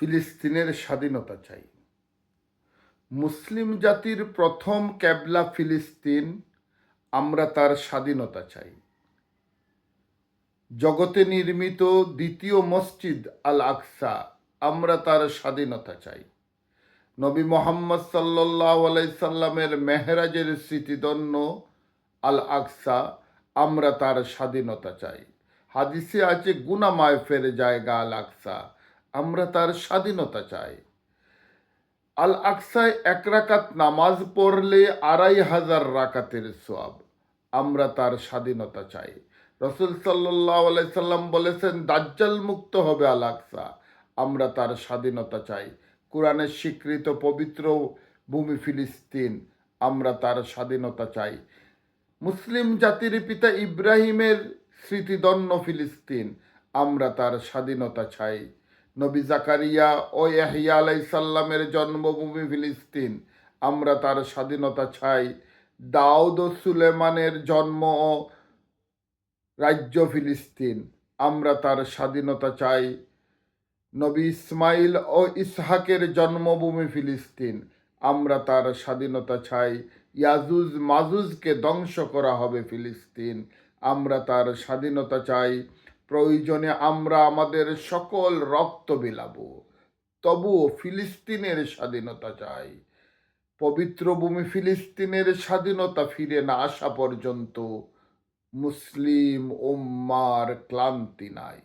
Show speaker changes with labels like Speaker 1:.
Speaker 1: ফিলিস্তিনের স্বাধীনতা চাই। মুসলিম জাতির প্রথম ক্যাবলা ফিলিস্তিন আমরা তার স্বাধীনতা চাই। জগতে নির্মিত দ্বিতীয় মসজিদ আল আকসা আমরা তার স্বাধীনতা চাই। নবী মোহাম্মদ সাল্লাহ আলাইসাল্লামের মেহরাজের স্মৃতিদন্য আল আকসা আমরা তার স্বাধীনতা চাই। হাদিসে আছে গুনা মায়ফের জায়গা আল আকসা আমরা তার স্বাধীনতা চাই। আল আকসায় এক রাকাত নামাজ পড়লে আড়াই হাজার রাকাতের সোয়াব আমরা তার স্বাধীনতা চাই। রসুল আলাইসাল্লাম বলেছেন, দাজ্জাল মুক্ত হবে আল আকসা আমরা তার স্বাধীনতা চাই। কোরআনের স্বীকৃত পবিত্র ভূমি ফিলিস্তিন, আমরা তার স্বাধীনতা চাই। মুসলিম জাতির পিতা ইব্রাহিমের স্মৃতিদন্য ফিলিস্তিন, আমরা তার স্বাধীনতা চাই। নবী জাকারিয়া ও ইয়াহিয়া আলাইসাল্লামের জন্মভূমি ফিলিস্তিন। আমরা তার স্বাধীনতা চাই। দাউদ ও সুলেমানের জন্ম ও রাজ্য ফিলিস্তিন। আমরা তার স্বাধীনতা চাই। নবী ইসমাইল ও ইসহাকের জন্মভূমি ফিলিস্তিন। আমরা তার স্বাধীনতা চাই। ইয়াজুজ মাজুজকে ধ্বংস করা হবে ফিলিস্তিন। আমরা তার স্বাধীনতা চাই। প্রয়োজনে আমরা আমাদের সকল রক্ত বিলাব, তবুও ফিলিস্তিনের স্বাধীনতা চাই। পবিত্র ভূমি ফিলিস্তিনের স্বাধীনতা ফিরে না আসা পর্যন্ত মুসলিম ওম্মার ক্লান্তি নাই।